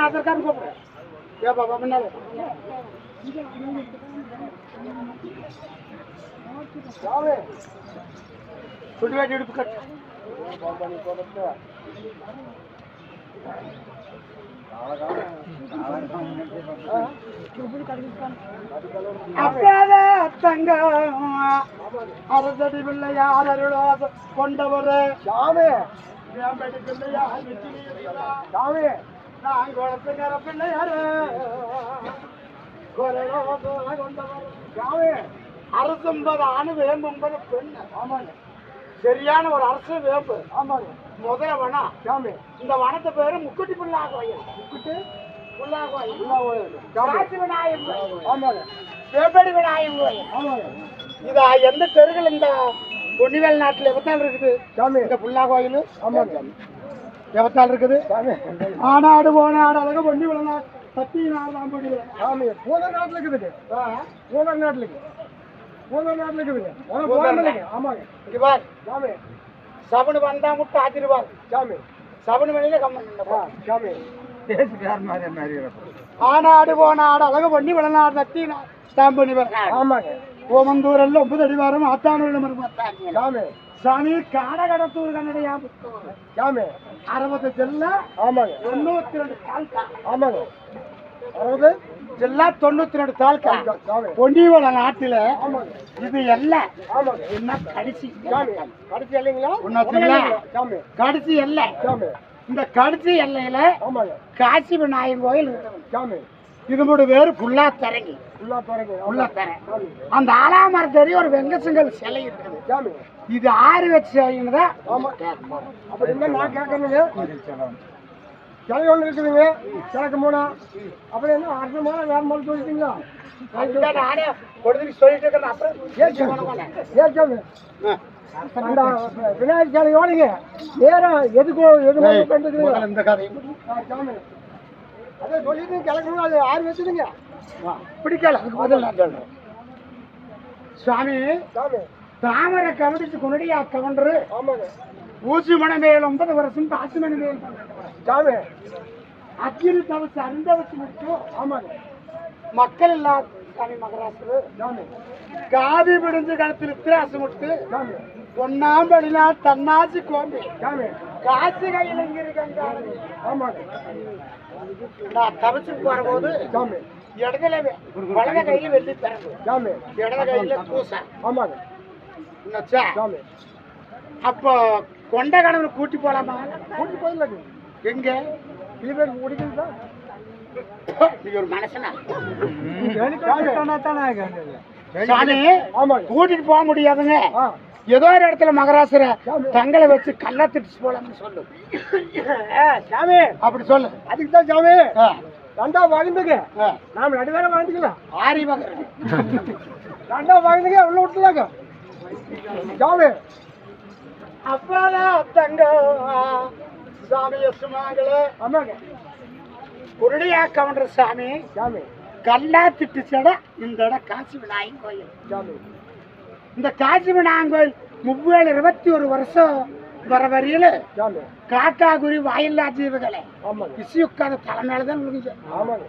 நான் அதற்காக கூப்பிடுறேன் ஏ பாப்பா முன்னால யாவே சுடி வேட்டி இடுப்பு கட்டு பாப்பா நீ போகட்டு அப்பேத தங்கம் அரசடி பிள்ளையார் அருளாச கொண்டவர் சாமி வேம்படி பிள்ளையார் சாமி நான் குளத்துக்கிற பிள்ளையார் கொண்டவர். சாமி அரசம்பது ஆணு வேம்பது பெண். ஆமாங்க. சரியான ஒரு அரசு வேம்பு. ஆமாங்க. முதல வனம் சாமி இந்த வனத்தை பேரு முக்குட்டி புல்லா கோயில் முக்குட்டி? புல்லா கோயில் புல்லா கோயில் காசி விநாயகர். கோயில் ஆமாங்க. வேம்படி விநாயகர். கோயில் ஆமாங்க. இது எந்த தெருகள் இந்த பொன்னிவேல் நாட்டில் எவத்தால் இருக்குது? சாமி இந்த புல்லா கோயில் ஆமாங்க. எவத்தால் இருக்குது? ஆனாடு போனாடு அழகு பொன்னி விழா சத்தி நாடு தான் போடி சாமி பூத நாட்டில் இருக்குது. பூத நாட்டில் இருக்குது. பூத நாட்டில் இருக்குது. ஆமாங்க. இங்க பார். சாமி. சபனு வந்தா முட்டை ஆச்சிருவார் சாமி. சபனு மணியில கம்மன் சாமி. ஆனாடு போனாடு அழகு பண்ணி விளநாடு நத்தி ஸ்டாம்ப் பண்ணி ஆமாங்க. ஓமந்தூரில் ஒன்பது அடிவாரம் ஆத்தானூரில் சாமி. சாமி காடகடத்தூர் கன்னடையா சாமி. அறுபது ஜெல்ல ஆமாங்க. தொண்ணூத்தி ரெண்டு தாலுக்கா ஆமாங்க. அறுபது? ஜில்லா தொண்ணூத்தி ரெண்டு தாலுக்கா பொன்னிவள நாட்டுல இது எல்லை என்ன கடிச்சு கடிச்சு இல்லைங்களா ஒன்னு கடிச்சு எல்லை. இந்த கடிச்சு எல்லையில காசி விநாயகர் கோயில் இருக்குது இது மூணு பேரு ஃபுல்லா தரங்கி. ஃபுல்லா தர. அந்த ஆலாமரத்தடி ஒரு வெங்கசங்கல் சிலை இருக்குது. இது ஆறு வச்சு செய்யுங்கதா அப்படின்னா நான் கேட்கணுங்க சிலை ஒன்று இருக்குதுங்க. சிலைக்கு மூணா. அப்புறம் என்ன மூலம் வேறு மாதிரி சொல்லிட்டீங்களா? நானே கொடுத்து சொல்லிட்டு இருக்கிறேன். அப்புறம் ஏற்காம அந்த விநாயகர் சிலை ஓடுங்க நேரம் எதுக்கு எது பண்ணுறது இந்த கதை அதை சொல்லிட்டு கிளக்கணும் அது ஆறு வச்சுதுங்க பிடிக்கல அதுக்கு பதில் நான் சொல்றேன். சுவாமி தாமரை கவனிச்சு கொண்டடியா கவண்டரு? ஊசி மணமேல் ஒன்பது வருஷம் பாசி மணமேல் சாமி அக்கிரி தவச்சு அந்த வச்சு மட்டும் ஆமாங்க. மக்கள் இல்லாத சாமி மகராசு காவி பிடிஞ்சு கணத்தில் திராசு முட்டு பொன்னாம்படினா தன்னாசி கோம்பி காசி கையில் இங்க இருக்காங்க ஆமாங்க. நான் தவச்சு போறபோது இடத்துல வலத கையில வெள்ளி பிறகு. இடத கையில பூசை. ஆமாங்க. என்னச்சா? அப்போ கொண்ட கடவுளை கூட்டி போலாமா? கூட்டி போயிடல எங்க? இவர் முடிக்கிறதா நீ ஒரு மனசனா சாமி கூட்டிட்டு போக முடியாதுங்க. ஏதோ ஒரு இடத்துல மகராசுர தங்களை வச்சு கல்ல திட்டு போலாம்னு சொல்லு. சாமி. அப்படி சொல்லு. அதுக்கு தான் சாமி. ரெண்டா வாழ்ந்துங்க நாம ரெண்டு பேரும் வாழ்ந்துக்கலாம். ஆரி மகர் ரெண்டா வாழ்ந்துங்க உள்ள விட்டுலாங்க சாமி. அப்பதான் தங்க சாமி சுமாங்களே ஆமாங்க. குருடியா கவுண்டர் சாமி. சாமி. கல்லா திட்டு சட இந்த இடம் காசி விநாயகன் கோயில். சாமி. இந்த காசி கோயில் முப்பேழு இருபத்தி ஒரு வருஷம் வர வரையில காக்கா குருவி வாயில்லா ஜீவகளை பிசி உட்காத தலைமையில தான் ஆமாங்க.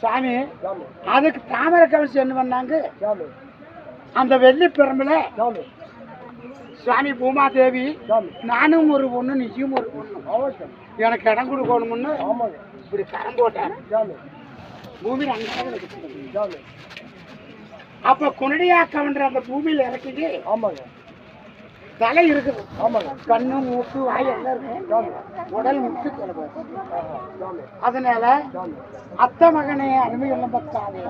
சாமி அதுக்கு தாமரை கவசி என்ன பண்ணாங்க? அந்த வெள்ளி பெரம்புல சுவாமி பூமாதேவி நானும் ஒரு பொண்ணு நீயும் ஒரு பொண்ணு. எனக்கு இடம் கொடுக்கணும்னு இப்படி கரம் போட்டேன் பூமி அங்கே அப்ப குனடியா கவுண்டர் அந்த பூமியில இறக்கிட்டு ஆமாங்க. தலை இருக்குது. ஆமாங்க. கண்ணு மூக்கு வாய் எல்லாம் இருக்கு. உடல் முட்டு கிளம்பு அதனால அத்தை மகனே அருமையுள்ள பத்தாதே.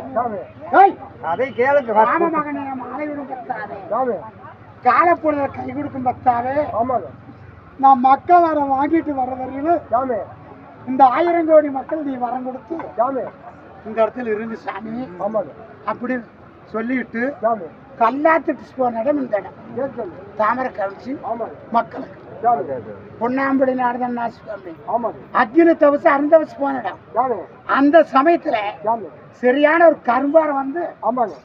அதை கேளுங்க ராம மகனே மாலையுடன் பத்தாதே. காலப்பொழுத கை கொடுக்கும் பத்தாவே ஆமாங்க. நான் மக்கள் வர வாங்கிட்டு வர வரையிலும் இந்த ஆயிரம் கோடி மக்கள் நீ வரம் கொடுத்து இந்த இடத்துல இருந்து சாமி. ஆமாங்க. அப்படி சொல்லிட்டு கல்லாத்துட்டு போன இடம் இந்த இடம். தாமரை கழிச்சு மக்களுக்கு. பொன்னாம்படி நாடுதான் அக்னி தவசு அருந்தவசு போன இடம் அந்த சமயத்துல சரியான ஒரு கரும்பாரம் வந்து ஆமாங்க.